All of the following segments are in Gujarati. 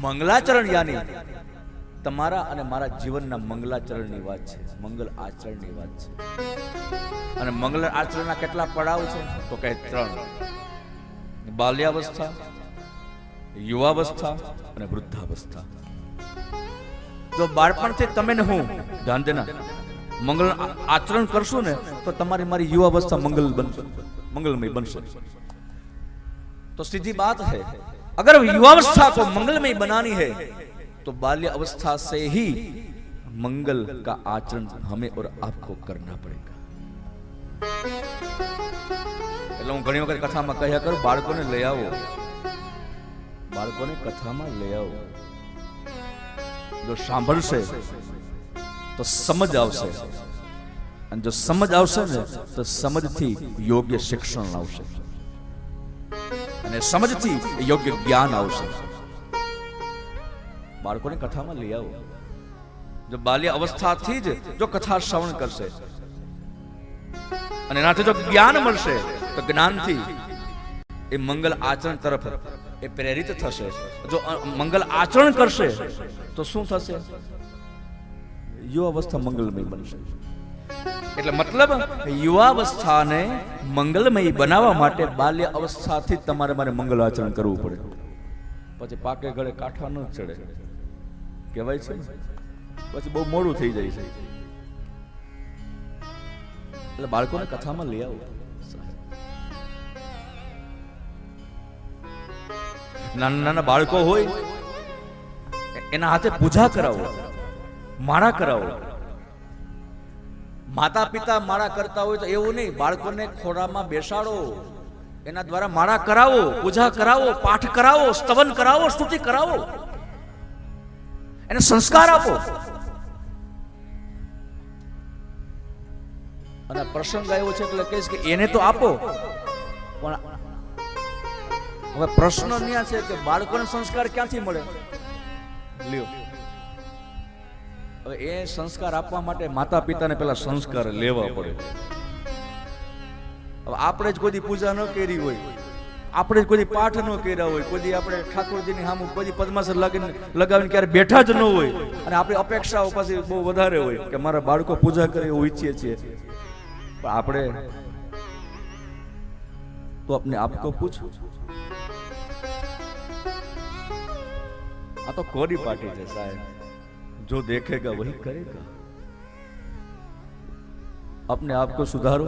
મંગલાચરણ યાની તમારા અને મારા જીવનના મંગલાચરણની વાત છે. મંગલ આચરણની વાત છે. અને મંગલ આચરણના કેટલા પડાવ છે? તો કહે ત્રણ. બાલ્યાવસ્થા, યુવાવસ્થા અને વૃદ્ધાવસ્થા. જો બાળપણથી તમે ને હું, ધ્યાન દેના, મંગલ આચરણ કરશું ને, તો તમારી મારી યુવાવસ્થા મંગલ બનશે. મંગલમય બનશે. તો સીધી વાત છે. अगर युवावस्था को मंगलमय बनानी है तो बाल्य अवस्था से ही मंगल का आचरण हमें और आपको करना पड़ेगा એટલે હું ઘણી વખત કથામાં કહ્યા કરું બાળકોને લઈ આવો બાળકોને કથામાં લઈ આવો જો સાંભળશે તો સમજ આવશે અને જો સમજ આવશે ને તો સમજથી યોગ્ય શિક્ષણ આવશે અને સમજથી યોગ્ય જ્ઞાન આવશે. બાળકોને કથામાં લઈ આવો. જો બાલ્ય અવસ્થાથી જ જો કથા શ્રવણ કરશે. અને એનાથી જો જ્ઞાન મળશે, તો જ્ઞાનથી એ મંગલ આચરણ તરફ એ પ્રેરિત થશે. જો મંગલ આચરણ કરશે, તો શું થશે? યુવા અવસ્થા મંગલમય બનશે. એટલે મતલબ યુવાવસ્થાને મંગલમય બનાવવા માટે બાલ્ય અવસ્થાથી તમારે મારે મંગલ આચરણ કરવું પડે. પછી પાકે ગળે કાંઠા ન ચડે. કહેવાય છે પછી બહુ મોડું થઈ જાય છે. એટલે બાળકોને કથામાં લઈ આવો. નાના નાના બાળકો હોય, એના હાથે પૂજા કરાવો, માળા કરાવો. માતા પિતા માળા કરતા હોય તો એવું નહીં. બાળકોને ખોરામાં બેસાડો. એના દ્વારા માળા કરાવો, પૂજા કરાવો, પાઠ કરાવો, સ્તવન કરાવો, સ્તુતિ કરાવો. એને સંસ્કાર આપો. અને પ્રસંગ આવ્યો છે એટલે કહીશ કે એને તો આપો. પણ હવે પ્રશ્ન ન્યા છે કે બાળકોને સંસ્કાર ક્યાંથી મળે? લ્યો. હવે એ સંસ્કાર આપવા માટે માતા પિતાને પેલા સંસ્કાર લેવા પડે. હવે આપણે જ કોઈ પૂજા ન કરી હોય, આપણે જ કોઈ પાઠ ન કર્યા હોય, કોઈ આપણે ઠાકોરજીની સામે કોઈ પદ્માસન લગીને લગાવીને ક્યારે બેઠા જ ન હોય, અને આપણી અપેક્ષાઓ પાસે બહુ વધારે હોય કે મારા બાળકો પૂજા કરે એવું ઈચ્છીએ છીએ. પણ આપણે તો આપને આપકો પૂછું. આ તો કોરી પાર્ટી છે સાહેબ. जो देखेगा वही करेगा। अपने आप को सुधारो।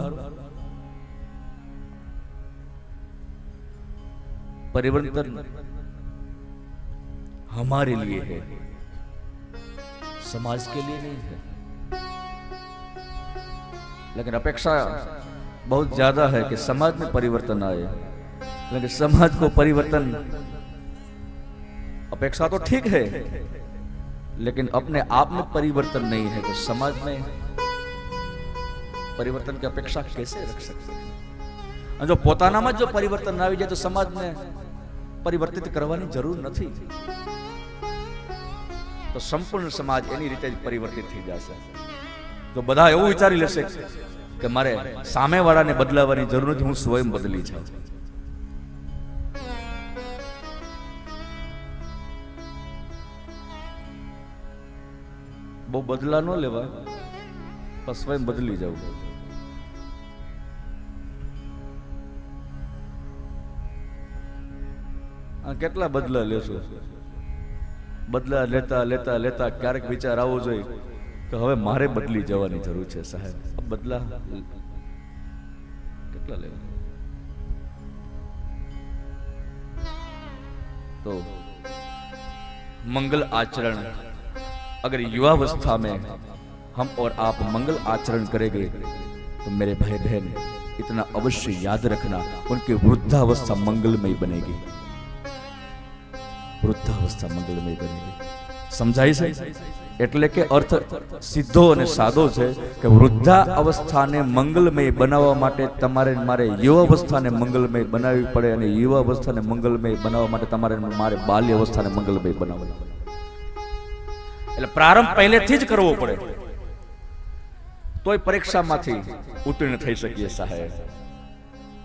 परिवर्तन हमारे लिए है। समाज के लिए नहीं है। लेकिन अपेक्षा बहुत ज़्यादा है कि समाज में परिवर्तन आए। लेकिन समाज को परिवर्तन अपेक्षा तो ठीक है। लेकिन अपने आप में परिवर्तन नहीं है तो समाज में परिवर्तन की अपेक्षा कैसे रख सकते हैं અને જો પોતાનામાં જ જો પરિવર્તન ના આવી જાય તો સમાજને પરિવર્તિત કરવાની જરૂર નથી તો સંપૂર્ણ સમાજ એની રીતે જ પરિવર્તિત થઈ જશે તો બધા એવું વિચારી લેશે કે મારે સામેવાળાને બદલાવાની જરૂર નથી હું સ્વયં બદલી જાઉં બહુ બદલા ન લેવા. પણ બદલી જવું કેટલા બદલા લેશો? બદલા લેતા લેતા લેતા ક્યારેક વિચાર આવવો જોઈએ કે હવે મારે બદલી જવાની જરૂર છે સાહેબ. બદલા કેટલા લેવા? તો મંગલ આચરણ. अगर युवावस्था में हम और आप मंगल आचरण करेंगे, तो मेरे भाई बहन, इतना अवश्य याद रखना, उनकी वृद्धावस्था मंगलमय बनेगी। વૃદ્ધાવસ્થા મંગલમય બની સમજાય છે એટલે કે અર્થ સીધો અને સાદો છે કે વૃદ્ધા અવસ્થાને મંગલમય બનાવવા માટે તમારે મારે યુવા અવસ્થાને મંગલમય બનાવવી પડે અને યુવા અવસ્થાને મંગલમય બનાવવા માટે તમારે મારે બાલ્ય અવસ્થાને મંગલમય બનાવવી પડે એટલે પ્રારંભ પહેલેથી જ કરવો પડે. તોય પરીક્ષામાંથી ઉત્તીર્ણ થઈ શકીએ સાહેબ.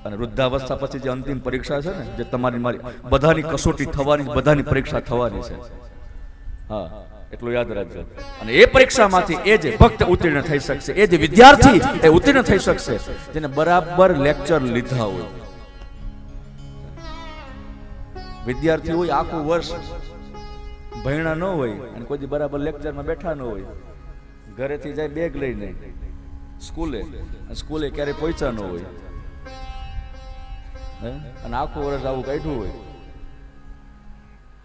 અને વૃદ્ધાવસ્થા પછી જે અંતિમ પરીક્ષા છે ને જે તમારી મારી બધાની કસોટી થવાની બધાની પરીક્ષા થવાની છે. હા એટલું યાદ રાખજો. અને એ પરીક્ષામાંથી એ જે ભક્ત ઉત્તીર્ણ થઈ શકશે એ જે વિદ્યાર્થી એ ઉત્તીર્ણ થઈ શકશે જેને બરાબર લેક્ચર લીધા હોય. વિદ્યાર્થી હોય આખું વર્ષ ભણ્યા ન હોય અને કોઈ બરાબર લેક્ચરમાં બેઠા ન હોય. ઘરેથી જાય બેગ લઈને સ્કૂલે સ્કૂલે ક્યારેય પહોંચ્યા ન હોય? અને આખું વર્ષ આવું કાઢ્યું હોય.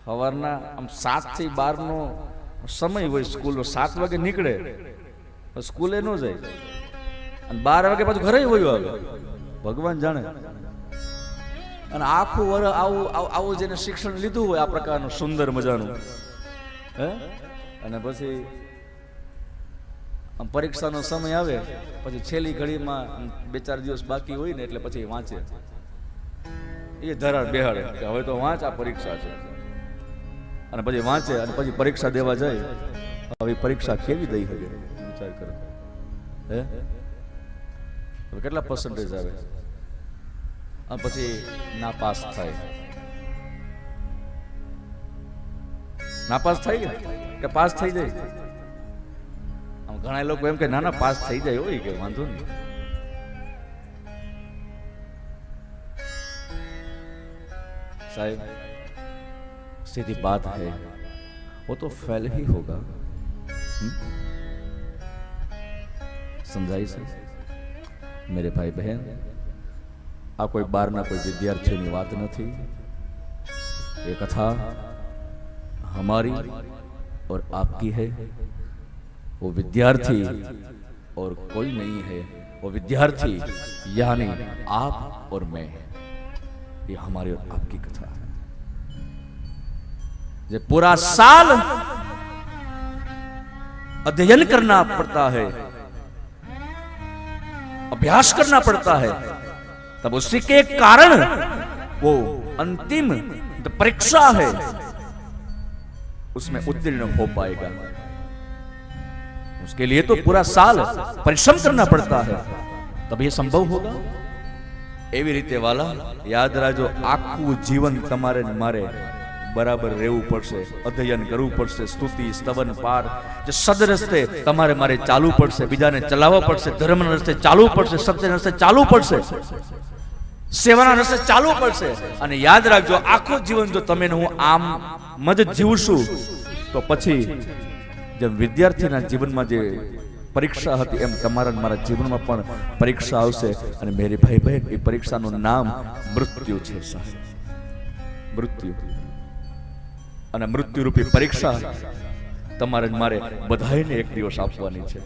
સવારના આમ સાતથી બાર નો સમય હોય સ્કૂલનો સાત વાગે નીકળે સ્કૂલે ન જાય. અને બાર વાગે પાછું ઘરે હોય આવે. ભગવાન જાણે. અને આખું વર આવું આવું- આવું જેને શિક્ષણ લીધું હોય આ પ્રકારનું સુંદર મજાનું. હે? અને પછી પરીક્ષાનો સમય આવે, પછી છેલ્લી ઘડીમાં બે ચાર દિવસ બાકી હોય ને એટલે પછી વાંચે. એ ધરાડ બેહાડે કે હવે તો વાંચ આ પરીક્ષા છે. અને પછી વાંચે અને પછી પરીક્ષા દેવા જાય. હવે પરીક્ષા કેવી દઈ હવે વિચાર કરો. હે? કેટલા પર્સન્ટેજ આવે? અને પછી નાપાસ થાય. નાપાસ થાય કે કે પાસ થઈ જાય આમ ઘણા લોકો એમ કે ના ના પાસ થઈ જાય હોય કે વાંધો નહીં साहब सीधी बात है वो तो फेल ही होगा हम्म? સમજાય છે મેરે ભાઈ બહેન આ કોઈ બારના કોઈ વિદ્યાર્થીઓની વાત નથી ये कथा हमारी और आपकी है। वो विद्यार्थी और कोई नहीं है। वो विद्यार्थी, यानी आप और मैं। ये हमारी और आपकी कथा है। ये पूरा साल अध्ययन करना पड़ता है। अभ्यास करना पड़ता है। तब उसी के कारण वो अंतिम परीक्षा है। उसमें उत्तीर्ण हो पाएगा उसके लिए तो पूरा साल परिश्रम करना पड़ता है तब ये संभव होगा એવી રીતે વાલા યાદ રાખજો આખું જીવન તમારે ને મારે બરાબર રહેવું પડશે અધ્યયન કરવું પડશે સ્તુતિ સ્તવન પાર જે સદ રસ્તે તમારે મારે ચાલવું પડશે બીજાને ચલાવવા પડશે ધર્મના રસ્તે ચાલવું પડશે સત્યના રસ્તે ચાલવું પડશે સેવાના રસ્તે ચાલવું પડશે અને યાદ રાખજો આખું જીવન જો તમે ને હું આમ જ જીવશું, તો પછી જેમ વિદ્યાર્થીના જીવનમાં જે પરીક્ષા હતી એમ તમારા મારા જીવનમાં પણ પરીક્ષા આવશે અને મેરી ભાઈ બહેન, એ પરીક્ષાનું નામ મૃત્યુ છે મૃત્યુ. અને મૃત્યુરૂપી પરીક્ષા તમારે મારે બધાને એક દિવસ આપવાની છે.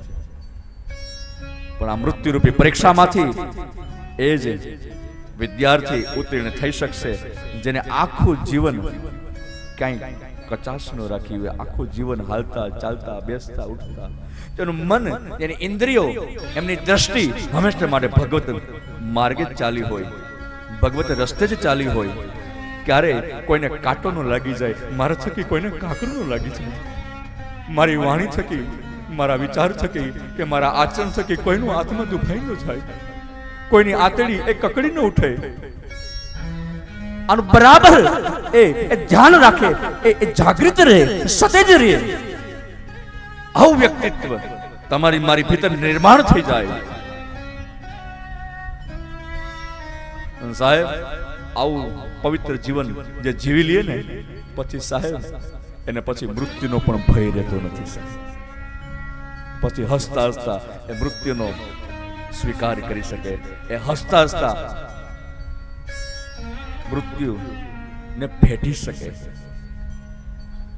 પણ આ મૃત્યુરૂપી પરીક્ષામાંથી એ જ વિદ્યાર્થી ઉત્તીર્ણ થઈ શકશે, જેને આખું જીવન ક્યાંય કચાશ ન રાખી હોય, આખું જીવન હાલતા, ચાલતા, બેસતા, ઉઠતા. તેનું મન એની ઇન્દ્રિયો, એમની દ્રષ્ટિ હંમેશા માટે ભગવત માર્ગે જ ચાલી હોય. ભગવત રસ્તે જ ચાલી હોય. ક્યારે કોઈને કાંટો ન લાગી જાય, મારા થકી કોઈને કાંકરો ન લાગી જાય. મારી વાણી થકી, મારા વિચાર થકી કે મારા આચરણ થકી કોઈનું આત્મા દુભાઈ ન જાય. કોઈની આતડી એ કકડી ન ઉઠે. આનું બરાબર એ ધ્યાન રાખે, એ જાગૃત રહે, સતેજ રહે. આવું વ્યક્તિત્વ તમારી, મારી ભીતર નિર્માણ થઈ જાય. સાહેબ, આવું પવિત્ર જીવન જે જીવી લઈએ ને, પછી સાહેબ, એને પછી મૃત્યુનો પણ ભય રહેતો નથી પછી હસતા હસતા એ મૃત્યુનો સ્વીકાર કરી શકે. એ હસતા હસતા મૃત્યુ ને ભેટી શકે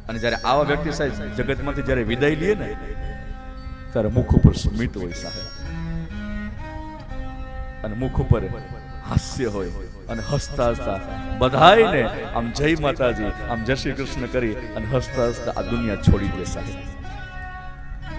અને જ્યારે આવા વ્યક્તિ સાહેબ જગતમાંથી જ્યારે વિદાય લે ને, ત્યારે મુખ ઉપર સ્મિત હોય સાહેબ. અને મુખ ઉપર હાસ્ય હોય અને હસતા હસતા બધાયને આમ જય માતાજી, આમ જય શ્રી કૃષ્ણ કરી અને હસતા હસતા આ દુનિયા છોડી દે સાહેબ.